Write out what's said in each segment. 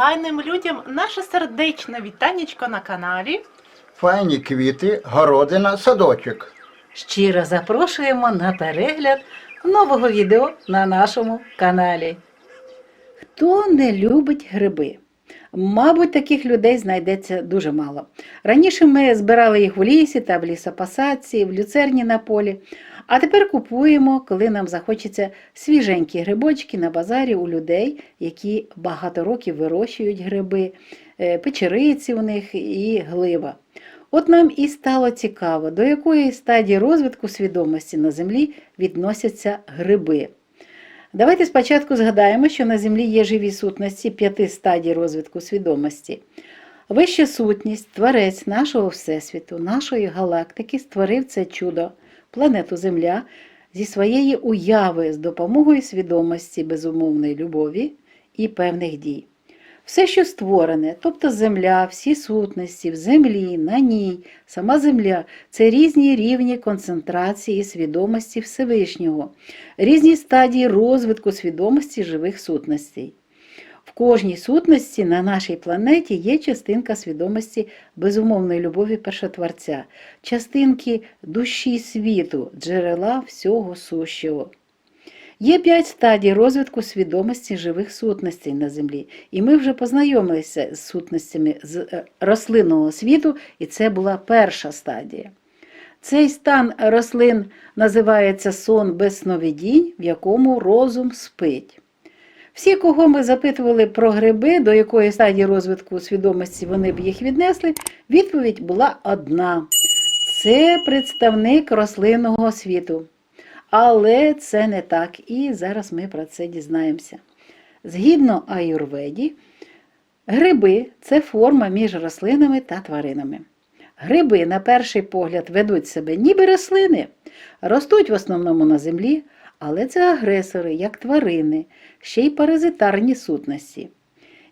файним людям наше сердечне вітанечко на каналі. Файні квіти, городина, садочок. Щиро запрошуємо на перегляд нового відео на нашому каналі. Хто не любить гриби? Мабуть, таких людей знайдеться дуже мало. Раніше ми збирали їх в лісі та в лісопасаці, в люцерні на полі, а тепер купуємо, коли нам захочеться свіженькі грибочки на базарі у людей, які багато років вирощують гриби, е, печериці у них і глива. От нам і стало цікаво, до якої стадії розвитку свідомості на землі відносяться гриби. Давайте спочатку згадаємо, що на землі є живі сутності п'яти стадій розвитку свідомості. Вища сутність, творець нашого Всесвіту, нашої галактики створив це чудо, планету Земля зі своєї уяви з допомогою свідомості безумовної любові і певних дій. Все, що створене, тобто земля, всі сутності в землі, на ній, сама земля це різні рівні концентрації свідомості Всевишнього, різні стадії розвитку свідомості живих сутностей. В кожній сутності на нашій планеті є частинка свідомості безумовної любові першотворця, частинки душі світу, джерела всього сущого. Є п'ять стадій розвитку свідомості живих сутностей на землі, і ми вже познайомилися з сутностями з е, рослинного світу, і це була перша стадія. Цей стан рослин називається сон без сновидінь, в якому розум спить. Всі, кого ми запитували про гриби, до якої стадії розвитку свідомості вони б їх віднесли, відповідь була одна: це представник рослинного світу. Але це не так, і зараз ми про це дізнаємося. Згідно аюрведі, гриби це форма між рослинами та тваринами. Гриби, на перший погляд, ведуть себе ніби рослини, ростуть в основному на землі, але це агресори, як тварини, ще й паразитарні сутності.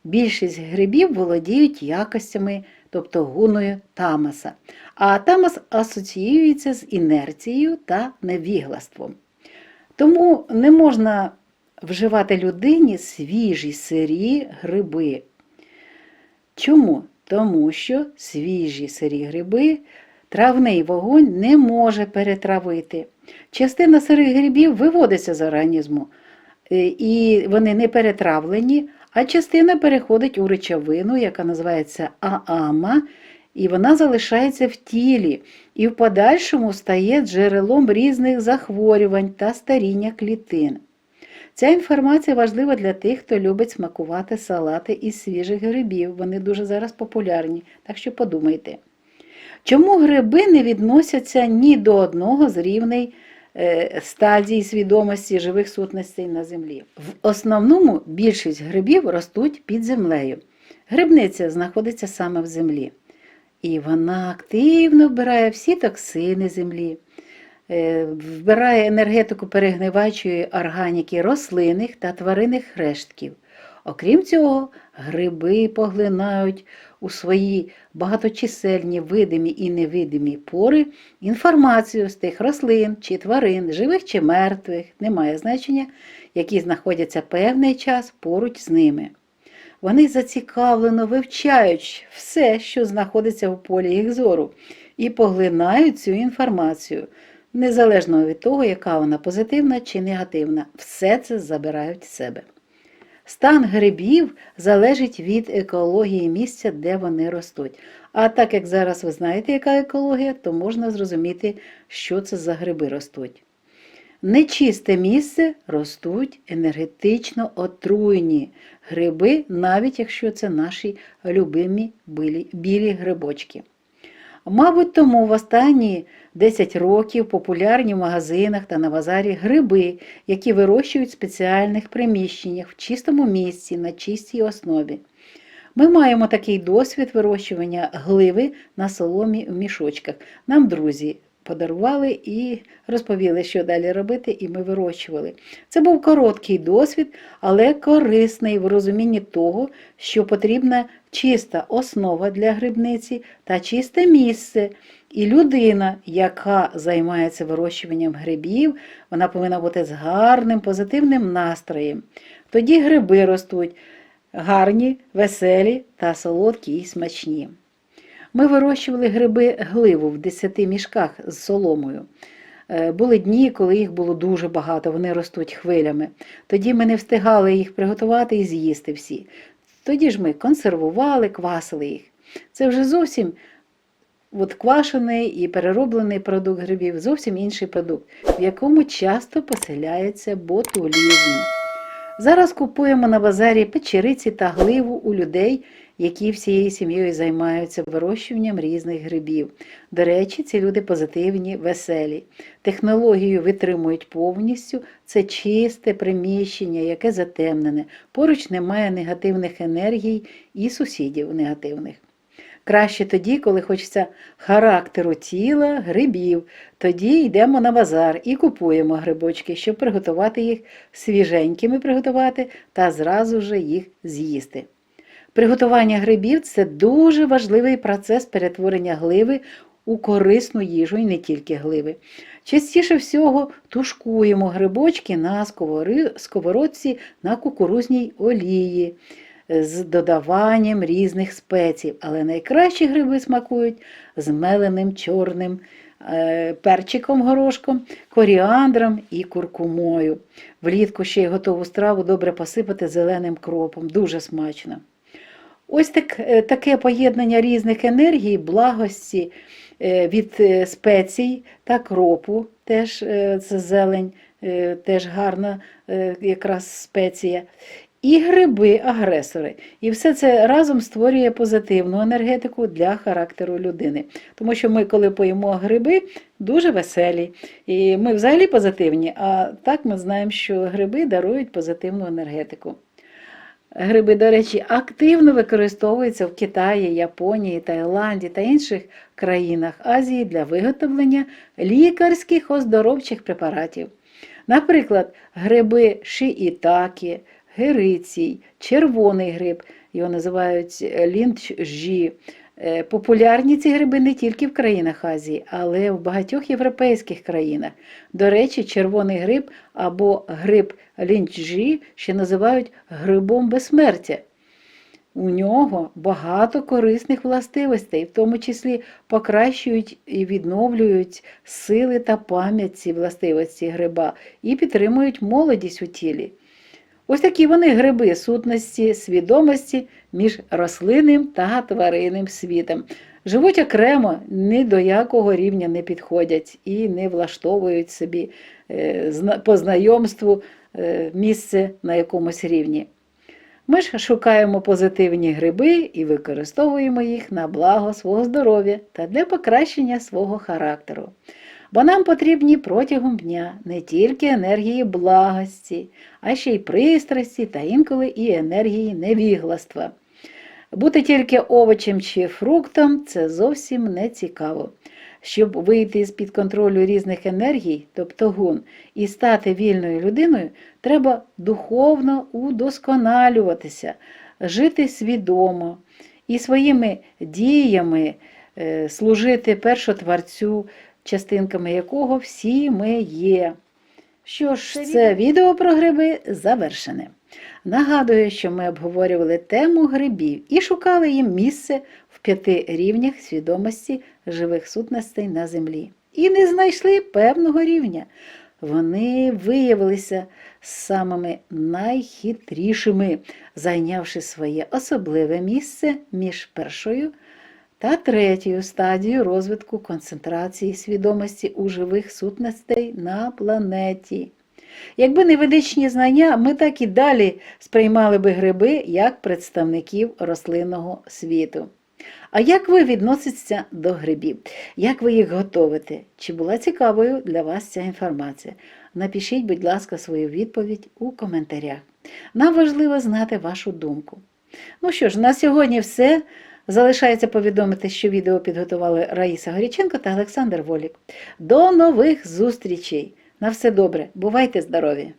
Більшість грибів володіють якостями, тобто гуною тамаса, а тамас асоціюється з інерцією та невіглаством. Тому не можна вживати людині свіжі сирі гриби. Чому? Тому що свіжі сирі гриби травний вогонь не може перетравити. Частина сирих грибів виводиться з організму, е, і вони не перетравлені, а частина переходить у речовину, яка називається аама, і вона залишається в тілі і в подальшому стає джерелом різних захворювань та старіння клітин. Ця інформація важлива для тих, хто любить смакувати салати із свіжих грибів. Вони дуже зараз популярні, так що подумайте. Чому гриби не відносяться ні до одного з рівней е, стадій свідомості живих сутностей на землі? В основному більшість грибів ростуть під землею. Грибниця знаходиться саме в землі. І вона активно вбирає всі токсини землі, е, вбирає енергетику перегниваючої органіки рослинних та тваринних рештків. Окрім цього, гриби поглинають у свої багаточисельні видимі і невидимі пори інформацію з тих рослин чи тварин, живих чи мертвих, немає значення, які знаходяться певний час поруч з ними. Вони зацікавлено вивчають все, що знаходиться в полі їх зору, і поглинають цю інформацію, незалежно від того, яка вона позитивна чи негативна. Все це забирають в себе. Стан грибів залежить від екології місця, де вони ростуть. А так як зараз ви знаєте, яка екологія, то можна зрозуміти, що це за гриби ростуть. Нечисте місце ростуть енергетично отруєні гриби, навіть якщо це наші любимі білі грибочки. Мабуть, тому в останні 10 років популярні в магазинах та на базарі гриби, які вирощують в спеціальних приміщеннях в чистому місці на чистій основі. Ми маємо такий досвід вирощування гливи на соломі в мішочках. Нам друзі подарували і розповіли, що далі робити, і ми вирощували. Це був короткий досвід, але корисний в розумінні того, що потрібна чиста основа для грибниці та чисте місце. І людина, яка займається вирощуванням грибів, вона повинна бути з гарним позитивним настроєм. Тоді гриби ростуть гарні, веселі та солодкі і смачні. Ми вирощували гриби гливу в 10 мішках з соломою. Е, Були дні, коли їх було дуже багато, вони ростуть хвилями. Тоді ми не встигали їх приготувати і з'їсти всі. Тоді ж ми консервували, квасили їх. Це вже зовсім от квашений і перероблений продукт грибів, зовсім інший продукт, в якому часто поселяється ботулізм. Зараз купуємо на базарі печериці та гливу у людей, які всією сім'єю займаються вирощуванням різних грибів. До речі, ці люди позитивні, веселі. Технологію витримують повністю. Це чисте приміщення, яке затемнене. Поруч немає негативних енергій і сусідів негативних. Краще тоді, коли хочеться характеру тіла, грибів. Тоді йдемо на базар і купуємо грибочки, щоб приготувати їх свіженькими приготувати та зразу же їх з'їсти. Приготування грибів це дуже важливий процес перетворення гливи у корисну їжу і не тільки гливи. Частіше всього тушкуємо грибочки на сковородці на кукурузній олії з додаванням різних спецій, але найкращі гриби смакують з меленим чорним е, перчиком горошком, коріандром і куркумою. Влітку ще й готову страву добре посипати зеленим кропом, дуже смачно. Ось так, е, таке поєднання різних енергій, благості е, від е, спецій та кропу, теж це зелень, теж гарна якраз спеція. І гриби-агресори. І все це разом створює позитивну енергетику для характеру людини. Тому що ми, коли поїмо гриби, дуже веселі. І ми взагалі позитивні, а так ми знаємо, що гриби дарують позитивну енергетику. Гриби, до речі, активно використовуються в Китаї, Японії, Таїланді та інших країнах Азії для виготовлення лікарських оздоровчих препаратів. Наприклад, гриби шиітакі, герицій, червоний гриб, його називають лінчжі. Е, Популярні ці гриби не тільки в країнах Азії, але в багатьох європейських країнах. До речі, червоний гриб або гриб лінчжі ще називають грибом безсмертя. У нього багато корисних властивостей, в тому числі покращують і відновлюють сили та пам'ять ці властивості гриба і підтримують молодість у тілі. Ось такі вони гриби сутності, свідомості між рослинним та тваринним світом. Живуть окремо, ні до якого рівня не підходять і не влаштовують собі е, по знайомству е, місце на якомусь рівні. Ми ж шукаємо позитивні гриби і використовуємо їх на благо свого здоров'я та для покращення свого характеру. Бо нам потрібні протягом дня не тільки енергії благості, а ще й пристрасті та інколи і енергії невігластва. Бути тільки овочем чи фруктом це зовсім не цікаво. Щоб вийти з-під контролю різних енергій, тобто гун, і стати вільною людиною, треба духовно удосконалюватися, жити свідомо і своїми діями е, служити першотворцю, частинками якого всі ми є. Що ж, це відео про гриби завершене. Нагадую, що ми обговорювали тему грибів і шукали їм місце в п'яти рівнях свідомості живих сутностей на землі. І не знайшли певного рівня. Вони виявилися самими найхитрішими, зайнявши своє особливе місце між першою та третьою стадією розвитку концентрації свідомості у живих сутностей на планеті. Якби не ведичні знання, ми так і далі сприймали би гриби як представників рослинного світу. А як ви відноситеся до грибів? Як ви їх готовите? Чи була цікавою для вас ця інформація? Напишіть, будь ласка, свою відповідь у коментарях. Нам важливо знати вашу думку. Ну що ж, на сьогодні все. Залишається повідомити, що відео підготували Раїса Горіченко та Олександр Волік. До нових зустрічей! На все добре, бувайте здорові!